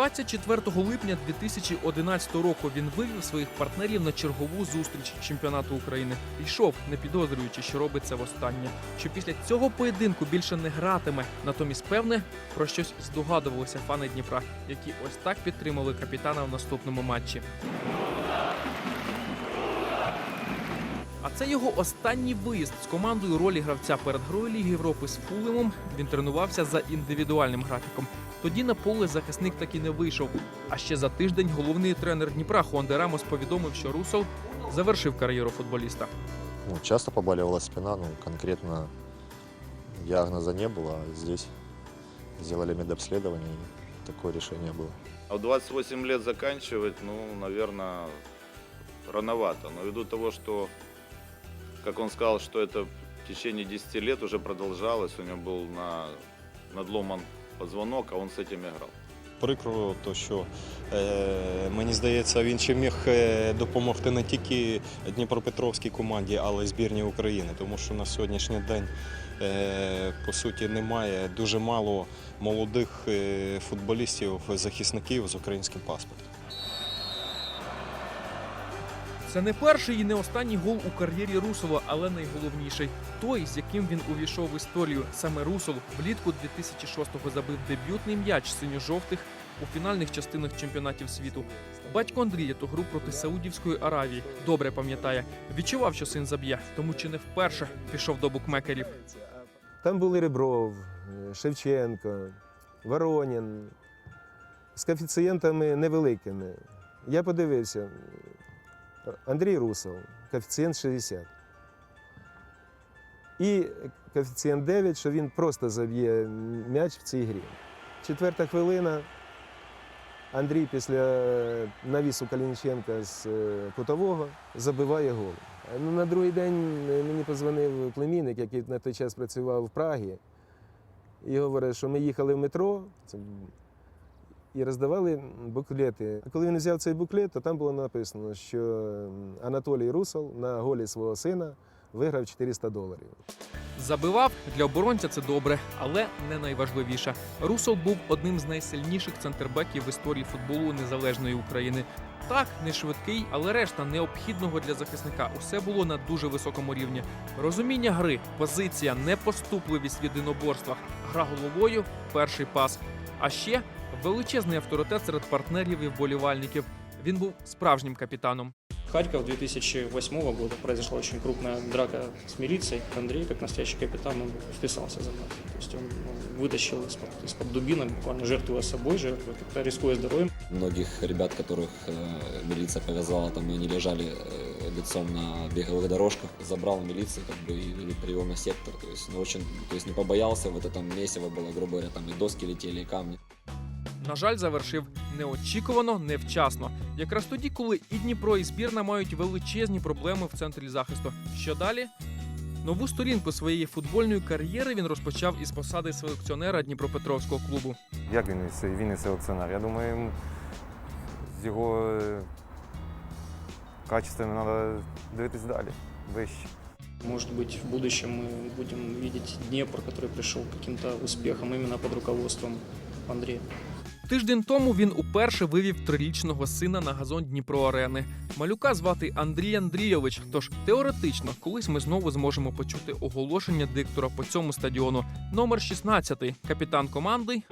24 липня 2011 року він вивів своїх партнерів на чергову зустріч чемпіонату України. Йшов, не підозрюючи, що робить це востаннє. Що після цього поєдинку більше не гратиме. Натомість, певне, про щось здогадувалися фани Дніпра, які ось так підтримали капітана в наступному матчі. Це його останній виїзд з командою ролі гравця перед грою Ліги Європи з Фулемом. Він тренувався за індивідуальним графіком. Тоді на поле захисник так і не вийшов. А ще за тиждень головний тренер Дніпра Хуан де Рамос повідомив, що Русол завершив кар'єру футболіста. Ну, часто побаливала спина, ну, конкретно диагноза не было, а здесь сделали медобследование, и такое решение было. А в 28 лет заканчивать, ну, наверное, рановато. Но ввиду того, что, как он сказал, что это в течение 10 лет уже продолжалось, у него был на, надломан позвонок, а он с этим играл. Прикро, то що е, мені здається, він ще міг е, допомогти не тільки Дніпропетровській команді, але й збірній України, тому що на сьогоднішній день е, по суті немає дуже мало молодих е, футболістів, захисників з українським паспортом. Це не перший і не останній гол у кар'єрі Русова, але найголовніший той, з яким він увійшов в історію. Саме Русов влітку 2006-го забив дебютний м'яч синьо-жовтих у фінальних частинах чемпіонатів світу. Батько Андрія ту гру проти Саудівської Аравії добре пам'ятає. Відчував, що син заб'є, тому чи не вперше пішов до букмекерів. Там були Ребров, е, Шевченко, Воронін з коефіцієнтами невеликими. Я подивився. Андрій Русов, коефіцієнт 60. І коефіцієнт 9, що він просто заб'є м'яч в цій грі. Четверта хвилина. Андрій після навісу Калініченка з е, кутового забиває гол. Ну, на другий день мені позвонив племінник, який на той час працював в Прагі, і говорить, що ми їхали в метро і роздавали буклети. Коли він взяв цей буклет, то там було написано, що Анатолій Русол на голі свого сина виграв 400 доларів. Забивав для оборонця це добре, але не найважливіше. Русол був одним з найсильніших центрбеків в історії футболу незалежної України. Так, не швидкий, але решта необхідного для захисника усе було на дуже високому рівні. Розуміння гри, позиція, непоступливість в єдиноборствах, гра головою, перший пас. А ще величезний авторитет серед партнерів і вболівальників. Він був справжнім капітаном. Харьков 2008 года произошла очень крупная драка с милицией. Андрей, как настоящий капитан, он вписался за мной. То есть он ну, вытащил из-под, из-под дубинок, буквально жертвуя собой, жертвуя, как-то рискуя здоровьем. Многих ребят, которых э, милиция повязала, там и они лежали э, лицом на беговых дорожках, забрал милиции как бы и привел на сектор. То есть, ну, очень, то есть не побоялся, вот это месиво было, грубо говоря, там и доски летели, и камни. На жаль, завершив неочікувано, невчасно. Якраз тоді, коли і Дніпро, і збірна мають величезні проблеми в центрі захисту. Що далі? Нову сторінку своєї футбольної кар'єри він розпочав із посади селекціонера Дніпропетровського клубу. Як він і се- він і селекціонер? Я думаю, йому з його е, качествами треба дивитись далі, вище. Может быть, в будущем мы будем видеть Днепр, который пришел к каким-то успехам именно под руководством Андрея. Тиждень тому він уперше вивів трирічного сина на газон Дніпро Арени. Малюка звати Андрій Андрійович. Тож теоретично, колись ми знову зможемо почути оголошення диктора по цьому стадіону. Номер 16, капітан команди